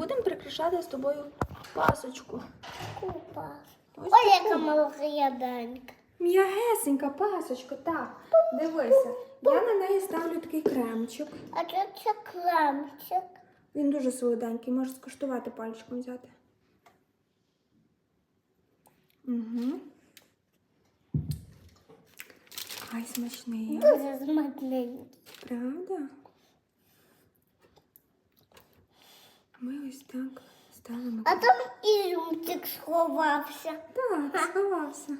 будемо прикрашати з тобою пасочку. Купа. Ось Ой, яка таку. молоденька. М'ягесенька пасочка, так. Дивися. Я на неї ставлю такий кремчик. А це це кремчик. Він дуже солоденький, можеш скуштувати пальчиком взяти. Угу. Ай, смачний. Дуже смачненький. Правда? Ми ось так ставимо. А там ізюмчик сховався. Так, сховався.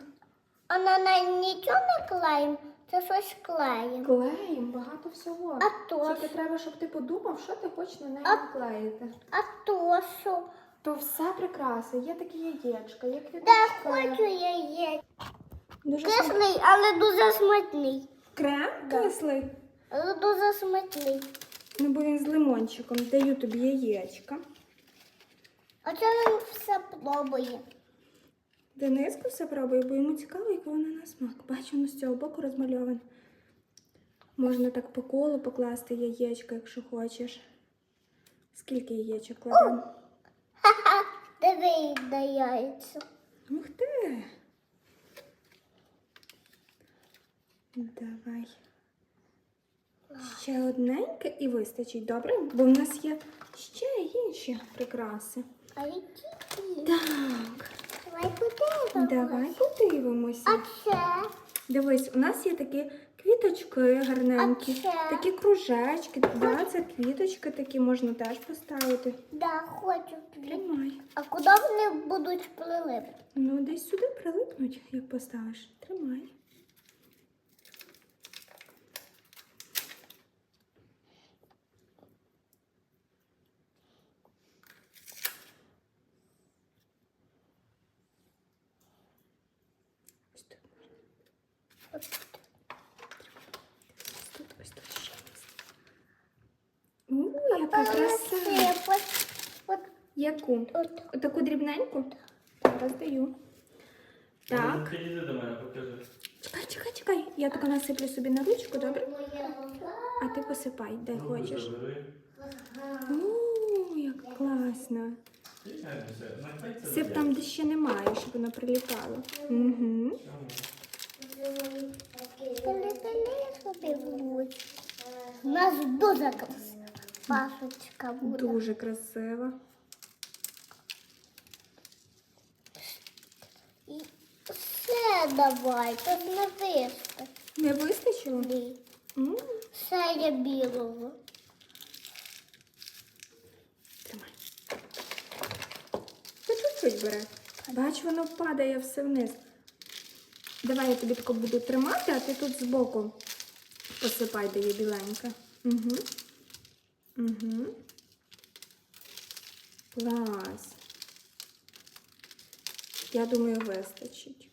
А на неї нічого не клеїмо, це щось клеїмо. Клеїм багато всього. А то Тільки треба, щоб ти подумав, що ти хочеш на неї А- наклеїти. а то що? То все прекрасно. Є такі яєчка, є Де квіточки. хочу я є. Дуже смак- Кислий, але дуже смачний. Крем кислий. Але дуже смачний. Ну, бо він з лимончиком. Даю тобі яєчка. А це він все пробує. Дениску все пробує, бо йому цікаво, як воно на смак. Бачу, воно з цього боку розмальоване. Можна так по колу покласти яєчко, якщо хочеш. Скільки яєчок кладемо? Ха-ха, диви, де яйця. Ух ти! Давай. Ще одненьке і вистачить, добре? Бо в нас є ще інші прикраси. А які? Так, Давай подивимось. давай подивимося. А це? Дивись, у нас є такі квіточки гарненькі, А це? такі кружечки. Да, це квіточки такі можна теж поставити. Да, хочу. Тримай. А куди вони будуть прилипати? Ну, десь сюди прилипнуть, як поставиш. Тримай. Ось тут можна. От, Ось тут, ось тут ще є. У, яка краса. Яку? от. Отаку дрібненьку? Зараз даю. Так. Підійди до мене, покажи. Чекай, чекай, чекай. Я тако насиплю собі на ручку, добре? А ти посипай, де Руку хочеш. О, як класно. Сип там, де ще немає, щоб воно приліпало. Угу. Будь. У нас дуже красива пасочка буде. Дуже красиво. І все давай, тут не вистачить. Не вистачило? Ні. М, Все є білого. Тримай. Ти чуть-чуть бере. Бач, воно падає все вниз. Давай я тобі тако буду тримати, а ти тут збоку посипай, де є біленька. Угу. Угу. Клас. Я думаю, вистачить.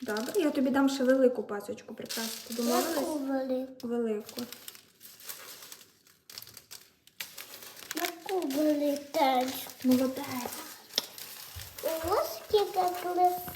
Добре, я тобі дам ще велику пасочку прикрасити. Домовились? велику. Велику. Таку величезну. Молодець. Ось скільки красиво.